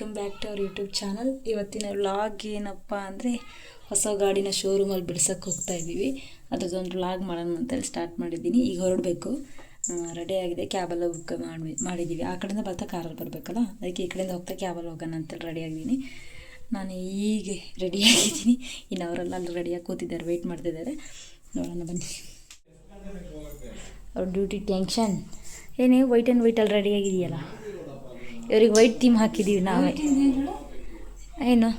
Welcome back to our YouTube channel. ಇವತ್ತಿನ vlog ಏನಪ್ಪ ಅಂದರೆ ಹೊಸ ಗಾಡಿನ ಶೋರೂಮಲ್ಲಿ ಬಿಡ್ಸೋಕ್ಕೆ ಹೋಗ್ತಾ ಇದ್ದೀವಿ. ಅದ್ರದ್ದೊಂದು ವ್ಲಾಗ್ ಮಾಡೋಣ ಅಂತೇಳಿ ಸ್ಟಾರ್ಟ್ ಮಾಡಿದ್ದೀನಿ. ಈಗ ಹೊರಡಬೇಕು. ರೆಡಿ ಆಗಿದೆ. ಕ್ಯಾಬೆಲ್ಲ ಬುಕ್ ಮಾಡಿ ಮಾಡಿದ್ದೀವಿ ಆ ಕಡೆಯಿಂದ ಬರ್ತಾ ಕಾರಲ್ಲಿ ಬರಬೇಕಲ್ಲ? ಅದಕ್ಕೆ ಈ ಕಡೆಯಿಂದ ಹೋಗ್ತಾ ಕ್ಯಾಬಲ್ಲಿ ಹೋಗೋಣ ಅಂತೇಳಿ ರೆಡಿ ಆಗಿದ್ದೀನಿ. ನಾನು ಈಗ ರೆಡಿ ಆಗಿದ್ದೀನಿ. ಇನ್ನು ಅವರೆಲ್ಲ ಅಲ್ಲಿ ರೆಡಿಯಾಗಿ ಕೂತಿದ್ದಾರೆ ವೆಯ್ಟ್ ಮಾಡ್ತಿದ್ದಾರೆ. ನೋಡೋಣ ಬನ್ನಿ. ಅವ್ರ ಡ್ಯೂಟಿ ಟೆನ್ಷನ್ ಏನೇ ವೈಟ್ ಆ್ಯಂಡ್ ವೈಟಲ್ಲಿ ರೆಡಿ ಆಗಿದೆಯಲ್ಲ ಇವ್ರಿಗೆ ವೈಟ್ ಥೀಮ್ ಹಾಕಿದ್ದೀವಿ ನಾವೇ. ಏನು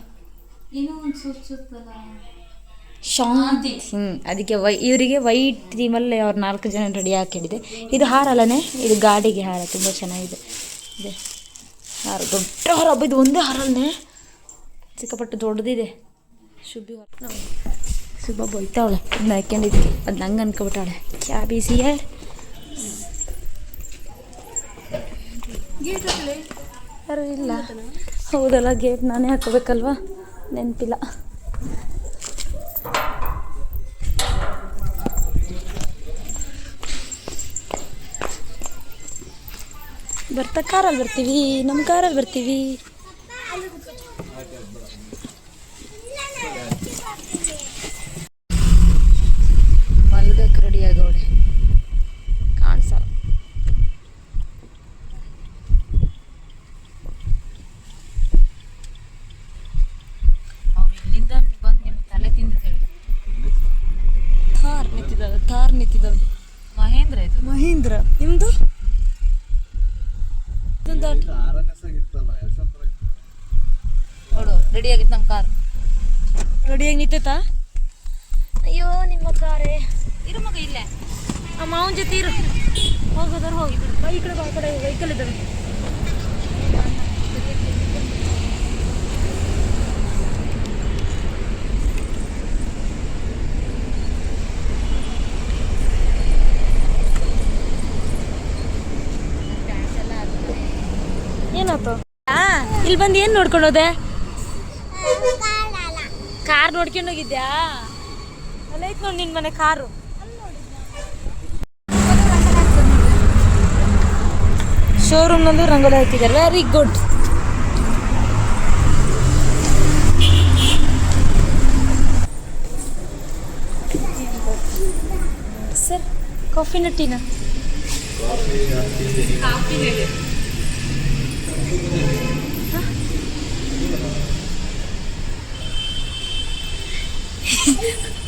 ಶಾಂತಿ ಹ್ಞೂ ಅದಕ್ಕೆ ವೈ ಇವರಿಗೆ ವೈಟ್ ಥೀಮಲ್ಲಿ ಅವ್ರು ನಾಲ್ಕು ಜನ ರೆಡಿ ಹಾಕಿಡಿದೆ ಇದು ಹಾರ ಅಲ್ಲನೇ ಇದು ಗಾಡಿಗೆ ಹಾರ ತುಂಬ ಚೆನ್ನಾಗಿದೆ. ಇದೆ. ಹಾರ ದೊಡ್ಡ ಹಾರ ಹಬ್ಬ ಇದು ಒಂದೇ ಹಾರಲ್ಲೇ ಸಿಕ್ಕಾಪಟ್ಟು ದೊಡ್ಡದಿದೆ. ಶುಭಿ ಶುಭ ಬೈತಾವಳೆ ಇನ್ನು ಹಾಕ್ಕೊಂಡಿದ್ದಕ್ಕೆ ಅದು ನಂಗೆ ಅನ್ಕೊಬಿಟ್ಟಾಳೆ. ಕ್ಯಾ ಬಿಸಿ ಯಾರು ಇಲ್ಲ. ಹೌದಲ್ಲ ಗೇಟ್ ನಾನೇ ಹಾಕೋಬೇಕಲ್ವಾ? ನೆನಪಿಲ್ಲ. ಬರ್ತಾ ಕಾರಲ್ಲಿ ಬರ್ತೀವಿ ನಮ್ಮ ಕಾರಲ್ಲಿ ಬರ್ತೀವಿ ಮಲ್ಗಕ್ಕೆ ರೆಡಿ ಆಗೋಳೆ ಕಾಣಿಸಲ್ಲ ಅವ್ರು ಇಲ್ಲಿಂದ ಬಂದು ನಿಮ್ಮ ತಲೆ ತಿಂದಿದ್ದೇವೆ ಥಾರ್ ನಿಂತಿದ್ದಾವೆ ಥಾರ್ ನಿಂತಿದ್ದಾವೆ ಮಹೇಂದ್ರ ಇದು ಮಹೀಂದ್ರ ನಿಮ್ಮದು ನೋಡು ರೆಡಿ ಆಗಿತ್ತು ನಮ್ಮ ಕಾರ್ ರೆಡಿಯಾಗಿ ನಿಂತೈತಾ ಅಯ್ಯೋ ನಿಮ್ಮ ಕಾರೇ. ಇರು ಮಗ ಇಲ್ಲೇ. ಆ ಮಾವನ ಜೊತೆ ಇರು. ಹೋಗೋದಾರ ಹೋಗಿ ಬೈ ಈ ಕಡೆ ಆ ಕಡೆ ವೆಹಿಕಲ್ ಇದ್ದಾವೆ. ಏನಾಯ್ತು? ಇಲ್ಲಿ ಬಂದು ಏನು ನೋಡ್ಕೊಂಡು ಹೋದೆ? ಕಾರ್ ನೋಡ್ಕೊಂಡು ಹೋಗಿದ್ಯಾ? ಅಲ್ಲೈತ್ ನೋಡಿ ನಿನ್ ಮನೆ ಕಾರು. ಶೋರೂಮ್ ಶೋರೂಮ್ನಲ್ಲೂ ರಂಗೋಲಿ ಹಾಕಿದ್ದಾರೆ. ವೆರಿ ಗುಡ್ ಸರ್ ಕಾಫಿ ಟೀನಾ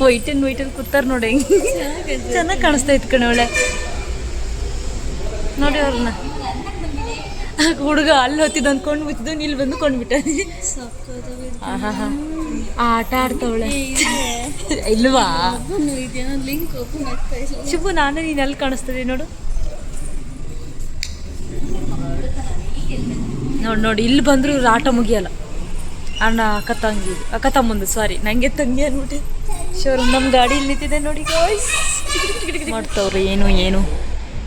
ವೈಟ್ ಅಂಡ್ ವೈಟ್ ಅಲ್ಲಿ ಕೂತಾರ ನೋಡಿ. ಚೆನ್ನಾಗಿ ಕಾಣಿಸ್ತಾ ಇತ್ತು ಕಣ ಒಳ್ಳೆ. ನೋಡಿ ಅವ್ರನ್ನ ಹುಡುಗ ಅಲ್ಲಿ ಹೊತ್ತಿದ್ದು ಅಂದ್ಕೊಂಡು ಮುಚ್ಚಿದ್ದು ಇಲ್ಲಿ ಬಂದು ಕೊಂಡ್ಬಿಟ್ಟ. ಆಟ ಆಡ್ತಾವಳೆ. ಇಲ್ವಾ? ಶುಭು, ನಾನು ನೀನು ಅಲ್ಲಿ ಕಾಣಿಸ್ತದೆ ನೋಡು. ನೋಡಿ ನೋಡಿ, ಇಲ್ಲಿ ಬಂದ್ರು ಆಟ ಮುಗಿಯಲ್ಲ. ಅಣ್ಣ, ಅಕ್ಕ ತಂಗಿ, ಅಕ್ಕ ತಮ್ಮಂದು ಸಾರಿ ನಂಗೆ ತಂಗಿ ಅನ್ಬಿಟ್ಟು ಶೋರೂಮ್ ನಮ್ಮ ಗಾಡಿ ಇಲ್ಲಿ ನಿಂತಿದೆ ನೋಡಿ. ಮಾಡ್ತವ್ರೆ, ಏನು ಏನು?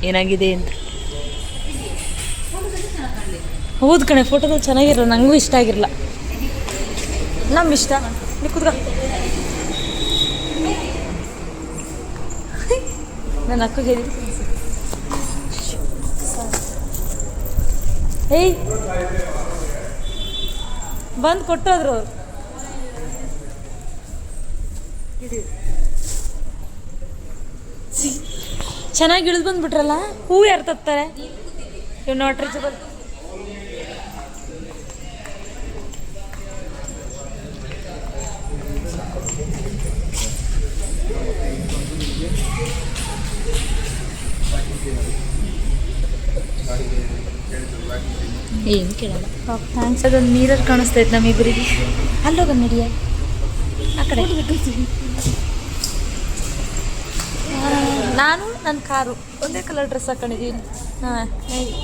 ಏನಾಗಿದೆ ಅಂತ. ಹೌದು ಕಣೆ ಫೋಟೋದಲ್ಲಿ ಚೆನ್ನಾಗಿರಲ್ಲ ನನಗೂ ಇಷ್ಟ ಆಗಿರಲ್ಲ. ನಮ್ಮ ಇಷ್ಟ. ನೀ ಕೂತ್ಕೋ. ನನ್ನ ಅಕ್ಕ ಹೇಳಿ. ಏಯ್. ಬಂದು ಕೊಟ್ಟೋದ್ರು. ಅವ್ರು ಚೆನ್ನಾಗಿ ಇಳಿದು ಬಂದ್ಬಿಟ್ರಲ್ಲ? ಹೂ ಯಾರು ತತ್ತಾರೆ? ಇವ್ ನಾಟ್ ಏನು ಕೇಳಲ್ಲ. ಥ್ಯಾಂಕ್ಸ್ ಅದೊಂದು ಮಿರರ್ ಕಾಣಿಸ್ತೈತೆ ನಮ್ಮಿಬ್ಬರಿಗೆ ಅಲ್ಲೋಗ ನಡಿಯ ಆ ಕಡೆ. ನಾನು ನನ್ನ ಕಾರು. ಒಂದೇ ಕಲರ್ ಡ್ರೆಸ್ ಹಾಕೊಂಡಿದ್ದೀನಿ. ಹಾಂ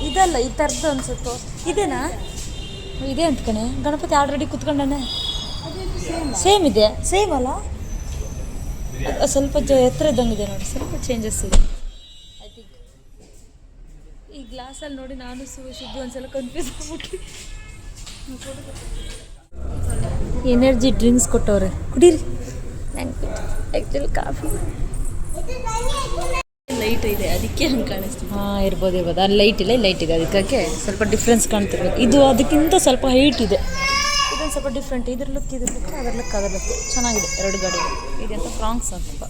ಇದಲ್ಲ ಈ ಥರದ್ದು ಅನ್ಸುತ್ತೆ. ಇದೇನಾ? ಇದೆ ಅಂತ ಕಣೆ. ಗಣಪತಿ ಆಲ್ರೆಡಿ ಕುತ್ಕೊಂಡಾನೆ. ಸೇಮ್ ಇದೆ. ಸೇಮ್ ಅಲ್ಲ? ಸ್ವಲ್ಪ ಜ ಎತ್ತರ ಇದ್ದಂಗಿದೆ ನೋಡಿ. ಸ್ವಲ್ಪ ಚೇಂಜಸ್ ಇದೆ. ಗ್ಲಾಸಲ್ಲಿ ನೋಡಿ ನಾನು ಸು ಶುದ್ಧಿ ಒಂದ್ಸಲ ಕನ್ಫ್ಯೂಸ್ ಆಗ್ಬಿಟ್ಟು. ಎನರ್ಜಿ ಡ್ರಿಂಕ್ಸ್ ಕೊಟ್ಟವ್ರೆ. ಕುಡೀರಿ. ನಂಗೆ ಆ್ಯಕ್ಚುಲಿ ಕಾಫಿ ಲೈಟ್ ಇದೆ ಅದಕ್ಕೆ ಹಂಗೆ ಕಾಣಿಸ್ತು ಹಾಂ ಇರ್ಬೋದು ಇರ್ಬೋದು. ಅಲ್ಲಿ ಲೈಟ್ ಇಲ್ಲ ಲೈಟ್ ಇದೆ. ಅದಕ್ಕೆ ಸ್ವಲ್ಪ ಡಿಫ್ರೆನ್ಸ್ ಕಾಣ್ತಿರ್ಬೋದು ಇದು ಅದಕ್ಕಿಂತ ಸ್ವಲ್ಪ ಹೈಟ್ ಇದೆ. ಇದೊಂದು ಸ್ವಲ್ಪ ಡಿಫ್ರೆಂಟ್ ಇದ್ರ ಲುಕ್ ಇದ್ರ ಲುಕ್ ಅದರ ಲುಕ್ ಅದರ ಲುಕ್ ಚೆನ್ನಾಗಿದೆ ಎರಡು ಗಾಡಿ ಇದೆಂತ ಫ್ರಾಂಕ್ಸ್ ಅಂತ.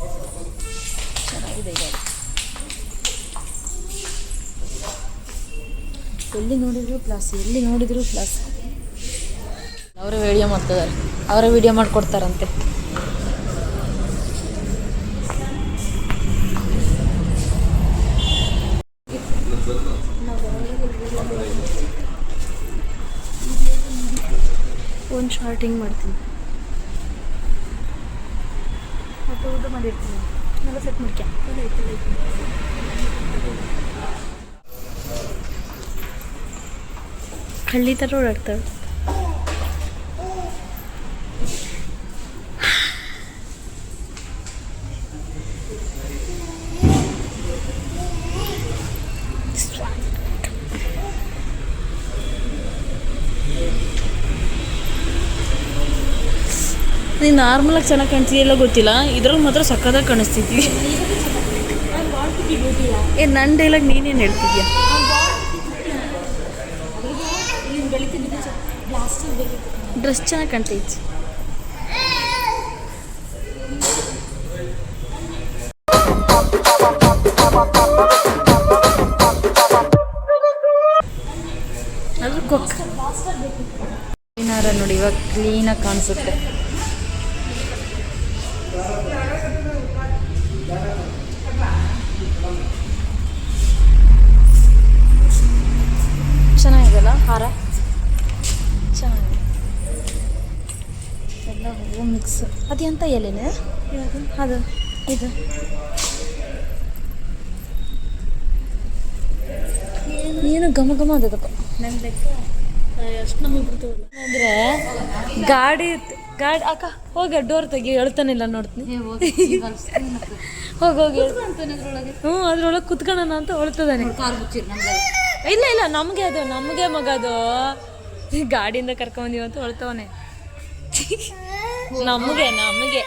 ಚೆನ್ನಾಗಿದೆ ಈ ಗಾಡಿ ಎಲ್ಲಿ ನೋಡಿದ್ರು ಪ್ಲಸ್ ಎಲ್ಲಿ ನೋಡಿದ್ರು ಪ್ಲಸ್ ಅವರೇ ವಿಡಿಯೋ ಮಾಡ್ತಿದ್ದಾರೆ ಅವರೇ ವಿಡಿಯೋ ಮಾಡಿಕೊಡ್ತಾರಂತೆ. ಒಂದು ಶಾರ್ಟಿಂಗ್ ಮಾಡ್ತೀನಿ. ಊಟ ಮಾಡಿರ್ತೀನಿ. ಎಲ್ಲ ಸೆಟ್ ಮಾಡ್ಕ್ಯಾ ಕಳ್ಳಿ ಥರ ಓಡಾಡ್ತಾಳೆ ನೀನು ನಾರ್ಮಲಾಗಿ ಚೆನ್ನಾಗಿ ಕಾಣಿಸ್ತೀಯಲ್ಲ ಗೊತ್ತಿಲ್ಲ. ಇದ್ರಲ್ಲಿ ಮಾತ್ರ ಸಕ್ಕದಾಗಿ ಕಾಣಿಸ್ತಿದ್ವಿ ಏ ನನ್ನ ಡೈಲಾಗ್ ನೀನೇನು ಹೇಳ್ತಿದ್ಯಾ? ಡ್ರೆಸ್ ಚೆನ್ನಾಗಿ ಕಾಣ್ತೈತಿ ಅದು ಕೊಕ್ಕ ಕ್ಲೀನಾರ ನೋಡಿ ಇವಾಗ ಕ್ಲೀನಾಗಿ ಕಾಣಿಸುತ್ತೆ. ಅದು ಎಂತ ಎಲೆನೆ? ಅದು ಇದು. ಏನು ಘಮ ಘಮ ಅದಕ್ಕೆ. ಅಂದ್ರೆ ಗಾಡಿ ಗಾಡಿ ಅಕ್ಕ ಹೋಗ ಡೋರ್ ತೆಗಿ ಹೇಳ್ತಾನಿಲ್ಲ ನೋಡ್ತೀನಿ. ಹೋಗಿ ಹೋಗಿ ಹ್ಞೂ ಅದ್ರೊಳಗೆ. ಕುತ್ಕೊಳ್ಳೋಣ ಅಂತ ಹೊಳ್ತದಾನೆ ಇಲ್ಲ ಇಲ್ಲ ನಮಗೆ ಅದು ನಮಗೆ ಮಗ ಅದು ಗಾಡಿಯಿಂದ ಕರ್ಕೊಂಬಂದೀವಿ ಅಂತ ಹೊಳ್ತವನೆ ನಮಗೆ ನಮಗೆ.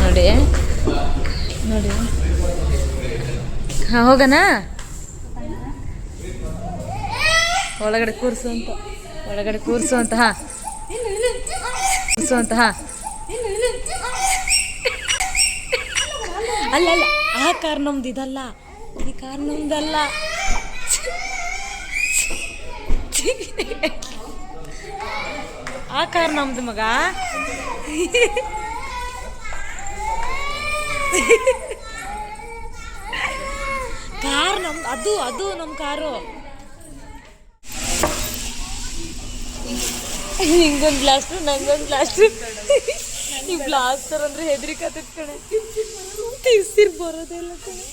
ನೋಡಿ. ನೋಡಿ. ಹಾಂ ಹೋಗಣ ಒಳಗಡೆ ಕೂರಿಸು ಅಂತ. ಒಳಗಡೆ ಕೂರಿಸು ಅಂತ ಹಾಂ. ಕೂರಿಸು ಅಂತ ಹಾಂ. ಅಲ್ಲ ಅಲ್ಲ ಆ ಕಾರ್ ನಮ್ದು ಇದಲ್ಲ. ಈ ಕಾರ್ ನಮ್ದಲ್ಲ ಆ ಕಾರ್ ನಮ್ದು ಮಗ. ಕಾರ್ ನಮ್ದು ಅದು ಅದು ನಮ್ಮ ಕಾರು. ನಿಂಗೊಂದು ಬ್ಲಾಸ್ಟರ್ ನಂಗೊಂದು ಬ್ಲಾಸ್ಟರ್ ಈ ಬ್ಲಾಸ್ಟರ್ ಅಂದ್ರೆ ಹೆದರಿಕತ್ತದ ಕಣೆ. ತಿರ್ಸಿರ್ ಬರೋದೇ ಇಲ್ಲ ಕಣೆ.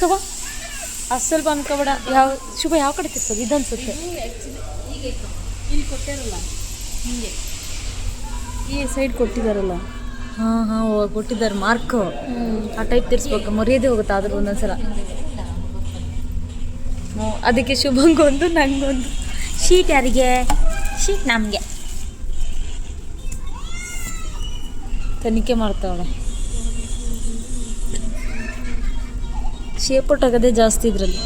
ತಗೋ. ಅಸಲ್ ಅನ್ಕೋಬೇಡ ಯಾವ ಶುಭ ಯಾವ ಕಡೆ ತಿರ್ಸೋದು? ಇದು ಅನ್ಸುತ್ತೆ. ಇಲ್ಲಿ ಕೊಟ್ಟಿರಲ್ಲ ಹೀಗೆ. ಈ ಸೈಡ್ ಕೊಟ್ಟಿದ್ದಾರಲ್ಲ ಹಾಂ ಹಾಂ ಕೊಟ್ಟಿದ್ದಾರೆ ಮಾರ್ಕ್ ಆ ಟೈಪ್ ತಿರ್ಸ್ಬೇಕು. ಮರ್ಯಾದೆ ಹೋಗುತ್ತೆ ಆದ್ರೆ ಒಂದೊಂದ್ಸಲ. ಅದಕ್ಕೆ ಶುಭಂಗೊಂದು ನಂಗೊಂದು. ಶೀಟ್ ಯಾರಿಗೆ? ಶೀಟ್ ನಮಗೆ. ತನಿಖೆ ಮಾಡ್ತಾವಳೆ. ಶೇಪ್ ಆಗೋದೇ ಜಾಸ್ತಿ ಇದ್ರಲ್ಲಿ.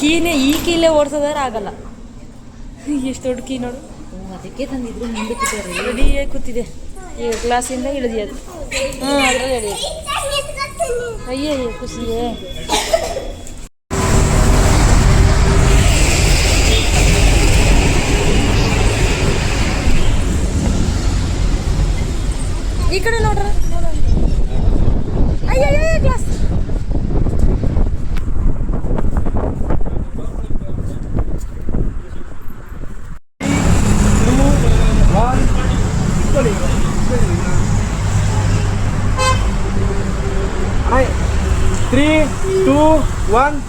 ಕೀನೆ ಈ ಕೀಲೇ ಓಡಿಸೋದಾದ್ರೆ ಆಗಲ್ಲ. ಎಷ್ಟು ದೊಡ್ಡ ಕೀ ನೋಡು. ಅದಕ್ಕೆ ತಂದಿದ್ರು ಮುಂದೆ ಕೂತಾರೆ ಕೂತಿದೆ ಈಗ ಕ್ಲಾಸಿಂದ ಇಳಿದಿಯದು ಹಾಂ ಅದರಲ್ಲಿ ಅಯ್ಯೋ ಅಯ್ಯೋ, ಖುಷಿಯೇ. ಈ ಕಡೆ ನೋಡ್ರ. Iya, iya, iya, ayo ayo ayo kelas Three, two, one.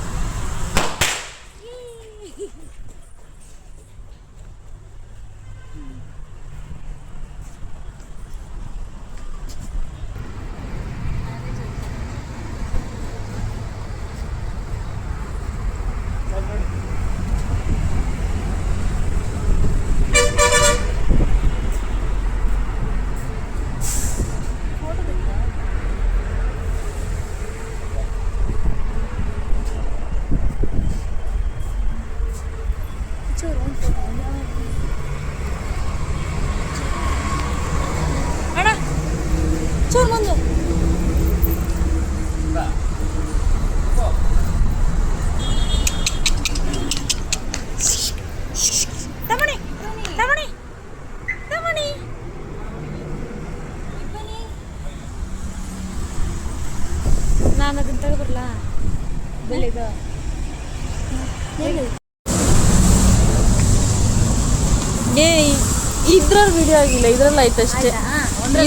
ಇದ್ರಲ್ಲಿ ವಿಡಿಯೋ ಆಗಿಲ್ಲ ಇದ್ರಲ್ಲಿ ಆಯ್ತು ಅಷ್ಟೇ.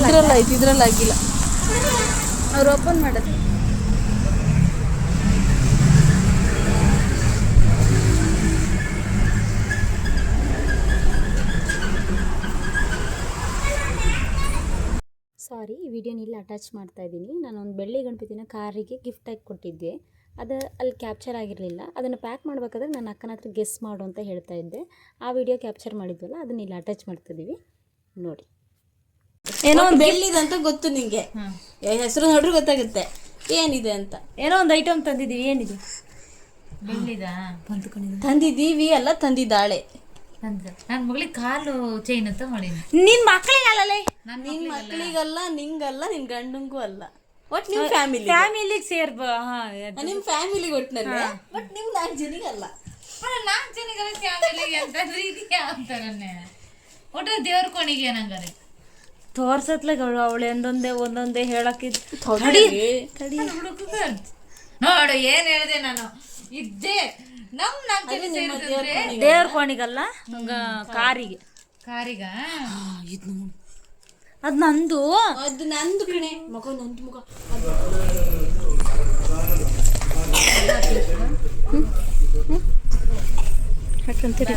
ಇದ್ರಲ್ಲಿ ಆಯ್ತು ಇದ್ರಲ್ಲಿ ಆಗಿಲ್ಲ. ಅವ್ರು ಓಪನ್ ಮಾಡೋದು ಸಾರಿ ಈ ವಿಡಿಯೋನ ಇಲ್ಲಿ ಅಟ್ಯಾಚ್ ಮಾಡ್ತಾ ಇದ್ದೀನಿ. ನಾನು ಒಂದು ಬೆಳ್ಳಿ ಗಣಪತಿನ ಕಾರಿಗೆ ಗಿಫ್ಟ್ ಆಗಿ ಕೊಟ್ಟಿದ್ದೆ. ಅದು ಅಲ್ಲಿ ಕ್ಯಾಪ್ಚರ್ ಆಗಿರಲಿಲ್ಲ. ಅದನ್ನು ಪ್ಯಾಕ್ ಮಾಡಬೇಕಾದ್ರೆ ನನ್ನ ಅಕ್ಕನ ಹತ್ರ ಗೆಸ್ ಮಾಡು ಅಂತ ಹೇಳ್ತಾ ಇದ್ದೆ. ಆ ವಿಡಿಯೋ ಕ್ಯಾಪ್ಚರ್ ಮಾಡಿದ್ವಲ್ಲ ಅದನ್ನ ಇಲ್ಲಿ ಅಟ್ಯಾಚ್ ಮಾಡ್ತಿದ್ದೀವಿ ನೋಡಿ. ಏನೋ ಒಂದು ಅಂತ ಗೊತ್ತು ನಿಮಗೆ ಹೆಸರು ನೋಡ್ರಿ ಗೊತ್ತಾಗುತ್ತೆ. ಏನಿದೆ ಅಂತ. ಏನೋ ಒಂದು ಐಟಮ್ ತಂದಿದ್ದೀವಿ ಏನಿದೆ? ತಂದಿದ್ದೀವಿ ಅಲ್ಲ ತಂದಿದ್ದಾಳೆ. ನನ್ನ ಮಗಳಿಗೆ ಕಾಲು ಚೈನ್ ಅಂತ ಮಾಡೀನಿ. ನಿನ್ ಮಕ್ಕಳಿಗಲ್ಲೇ ನಿನ್ ಮಕ್ಕಳಿಗಲ್ಲ ನಿಂಗಲ್ಲ ನಿನ್ ಗಂಡಂಗೂ ಅಲ್ಲ. ಒಟ್ ನಿಮ್ ಫ್ಯಾಮಿಲಿ ಫ್ಯಾಮಿಲಿಗೆ ಸೇರ್ಬ ಹಾ ನಿಮ್ ಫ್ಯಾಮಿಲಿ ಒಟ್ಟಿನಲ್ಲಿ ಬಟ್ ನಿಮ್ ನಾಲ್ಕು ಜನಿಗಲ್ಲ ನಾಲ್ಕು ಜನಗಳ ಫ್ಯಾಮಿಲಿಗೆ ಅಂತಂದ್ರೆ ಇದೆಯಾ ಅಂತಾರನ್ನೇ ಒಟ್ಟು ದೇವ್ರ ಕೊಣಿಗೆ ಏನಂಗಾರೆ? ತೋರ್ಸತ್ಲಾಗ ಅವಳು ಒಂದೊಂದೇ ಒಂದೊಂದೇ ಹೇಳಕ್ಕಿದ್. ಹುಡುಗ ನೋಡು ಏನ್ ಹೇಳ್ದೆ ನಾನು. ಇದ್ದೆ ನಮ್ ನಾಲ್ಕು ಜನ ಸೇರಿದ್ರೆ ದೇವ್ರ ಕೋಣಿಗಲ್ಲ? ಕಾರಿಗೆ. ಕಾರಿಗ. ಅದ್ ನಂದು. ಅದು ನಂದು ಕಣೆ. ಮಗ ನಂದು ಮಗ. ಯಾಕಂತೀರಿ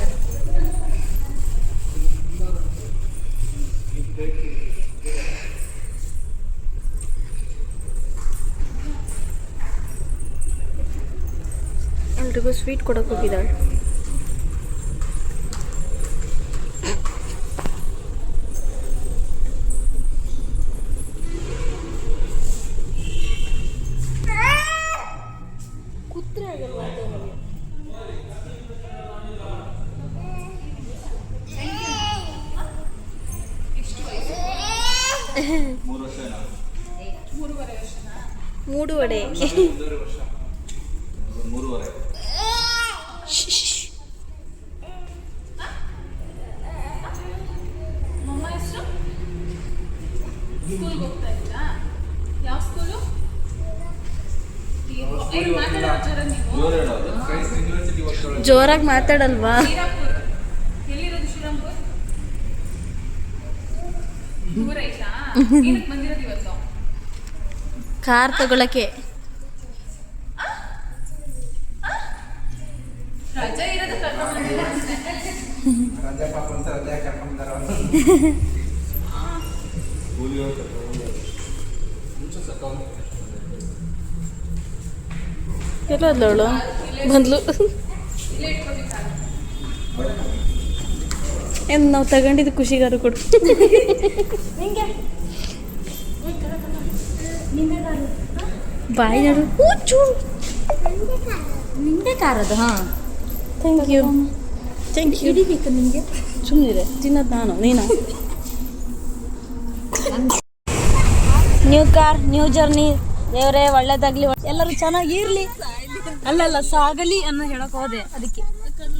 ಎಲ್ರಿಗೂ ಸ್ವೀಟ್ ಕೊಡಕ್ಕೆ ಹೋಗಿದ್ದಾಳೆ. ಜೋರಾಗಿ ಮಾತಾಡಲ್ವಾ? ಕಾರ್ ತಗೊಳಕ್ಕೆ. ಎಲ್ಲೋದ್ಲವಳು ಬಂದ್ಲು. ಏನು ನಾವು ತಗೊಂಡಿದ್ದು ಖುಷಿಗಾರು ಕೊಡು. ಬಾಯಿ ನೋಡು. ನಿಂದೆ ಕಾರದು ಅದು ಥ್ಯಾಂಕ್ ಯು ಥ್ಯಾಂಕ್ ಯು ಹಿಡಿಬೇಕು ನಿಮಗೆ ಸುಮ್ಮನಿದೆ ತಿನ್ನೋದು ನಾನು ನೀನು. ನ್ಯೂ ಕಾರ್ ನ್ಯೂ ಜರ್ನಿ ದೇವರೇ ಒಳ್ಳೇದಾಗ್ಲಿ. ಎಲ್ಲರೂ ಚೆನ್ನಾಗಿ ಇರ್ಲಿ ಅಲ್ಲಲ್ಲ, ಸಾಗಲಿ ಅನ್ನೋ ಹೇಳಕ್ ಹೋದೆ ಅದಕ್ಕೆ.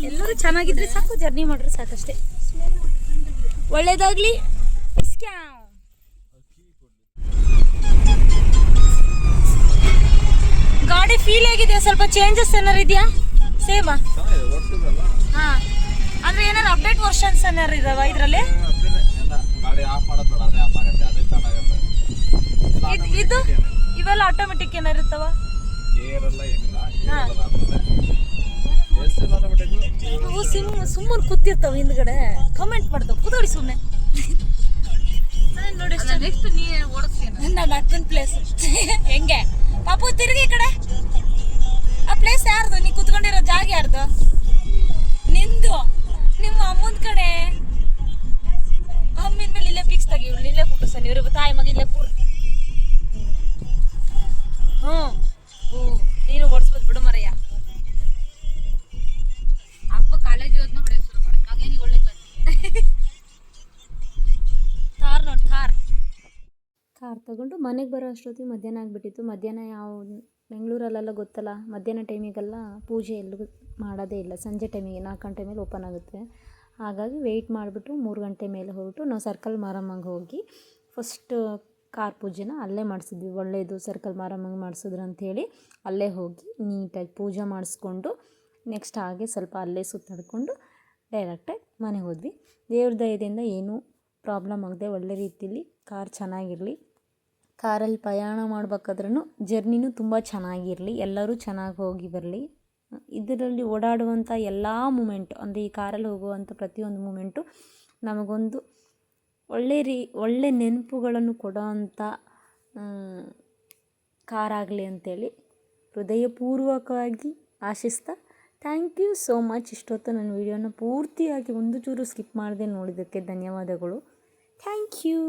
ಎಲ್ಲರೂ ಚೆನ್ನಾಗಿದ್ರೆ ಸಾಕು, ಜರ್ನಿ ಮಾಡ್ರೆ ಸಾಕಷ್ಟೇ. ಒಳ್ಳೇದಾಗ್ಲಿ. ಗಾಡಿ ಫೀಲ್ ಆಗಿದೆ ಸ್ವಲ್ಪ ಚೇಂಜಸ್ ಏನಾರು ಇದೆಯಾ? ಸೇಮ್ ಹಾ. ಅಂದ್ರೆ ಏನಾರು ಅಪ್ಡೇಟ್ ವರ್ಷನ್ಸ್ ಏನಾರು ಇದಾವ ಇದ್ರಲ್ಲಿ? ಇದು ಇವೆಲ್ಲ ಆಟೋಮೆಟಿಕ್ ಏನಾರು ಇರ್ತಾವ? ಇವು ಸಿಮ್ ಸುಮ್ಮನೆ ಕೂತಿರ್ತಾವ ಹಿಂದ್ಗಡೆ. ಕಮೆಂಟ್ ಮಾಡ್ತಾವ. ಕುದೋಡಿ ಸುಮ್ಮನೆ ನೋಡಿ ನೆಕ್ಸ್ಟ್ ನೀ ಓಡಿಸ್ತೀನಿ ನನ್ನ ಅಕ್ಕನ ಪ್ಲೇಸ್ ಹೆಂಗೆ? ಪಾಪು ತಿರುಗಿ ಕಡೆ. ಆ ಪ್ಲೇಸ್ ಯಾರ್ದು? ನೀ ಕುತ್ಕೊಂಡಿರೋ ಜಾಗ ಯಾರ್ದು? ನಿಂದು. ಮನೆಗೆ ಬರೋ ಅಷ್ಟೊತ್ತಿಗೆ ಮಧ್ಯಾಹ್ನ ಆಗಿಬಿಟ್ಟಿತ್ತು. ಮಧ್ಯಾಹ್ನ ಯಾವ ಬೆಂಗಳೂರಲ್ಲೆಲ್ಲ ಗೊತ್ತಲ್ಲ, ಮಧ್ಯಾಹ್ನ ಟೈಮಿಗೆಲ್ಲ ಪೂಜೆ ಎಲ್ಲೂ ಮಾಡೋದೇ ಇಲ್ಲ. ಸಂಜೆ ಟೈಮಿಗೆ ನಾಲ್ಕು ಗಂಟೆ ಮೇಲೆ ಓಪನ್ ಆಗುತ್ತೆ. ಹಾಗಾಗಿ ವೆಯ್ಟ್ ಮಾಡಿಬಿಟ್ಟು ಮೂರು ಗಂಟೆ ಮೇಲೆ ಹೋಗ್ಬಿಟ್ಟು ನಾವು ಸರ್ಕಲ್ ಮಾರಮ್ಮಂಗೆ ಹೋಗಿ ಫಸ್ಟ್ ಕಾರ್ ಪೂಜೆನ ಅಲ್ಲೇ ಮಾಡಿಸಿದ್ವಿ. ಒಳ್ಳೆಯದು ಸರ್ಕಲ್ ಮಾರಮ್ಮಂಗೆ ಮಾಡಿಸಿದ್ರು ಅಂಥೇಳಿ ಅಲ್ಲೇ ಹೋಗಿ ನೀಟಾಗಿ ಪೂಜೆ ಮಾಡಿಸ್ಕೊಂಡು ನೆಕ್ಸ್ಟ್ ಹಾಗೆ ಸ್ವಲ್ಪ ಅಲ್ಲೇ ಸುತ್ತಾಡಿಕೊಂಡು ಡೈರೆಕ್ಟಾಗಿ ಮನೆಗೆ ಹೋದ್ವಿ. ದೇವ್ರ ದಯದಿಂದ ಏನೂ ಪ್ರಾಬ್ಲಮ್ ಆಗದೆ ಒಳ್ಳೆ ರೀತಿಯಲ್ಲಿ ಕಾರ್ ಚೆನ್ನಾಗಿರಲಿ. ಕಾರಲ್ಲಿ ಪ್ರಯಾಣ ಮಾಡ್ಬೇಕಾದ್ರೂ ಜರ್ನಿನೂ ತುಂಬ ಚೆನ್ನಾಗಿರಲಿ, ಎಲ್ಲರೂ ಚೆನ್ನಾಗಿ ಹೋಗಿ ಬರಲಿ. ಇದರಲ್ಲಿ ಓಡಾಡುವಂಥ ಎಲ್ಲ ಮೂಮೆಂಟು, ಅಂದರೆ ಈ ಕಾರಲ್ಲಿ ಹೋಗುವಂಥ ಪ್ರತಿಯೊಂದು ಮೂಮೆಂಟು ನಮಗೊಂದು ಒಳ್ಳೆ ರೀ, ಒಳ್ಳೆ ನೆನಪುಗಳನ್ನು ಕೊಡೋ ಅಂಥ ಕಾರಾಗಲಿ ಅಂತೇಳಿ ಹೃದಯಪೂರ್ವಕವಾಗಿ ಆಶಿಸ್ತಾ ಥ್ಯಾಂಕ್ ಯು ಸೋ ಮಚ್. ಇಷ್ಟೊತ್ತು ನನ್ನ ವೀಡಿಯೋನ ಪೂರ್ತಿಯಾಗಿ ಒಂದು ಚೂರು ಸ್ಕಿಪ್ ಮಾಡದೆ ನೋಡಿದ್ದಕ್ಕೆ ಧನ್ಯವಾದಗಳು. Thank you.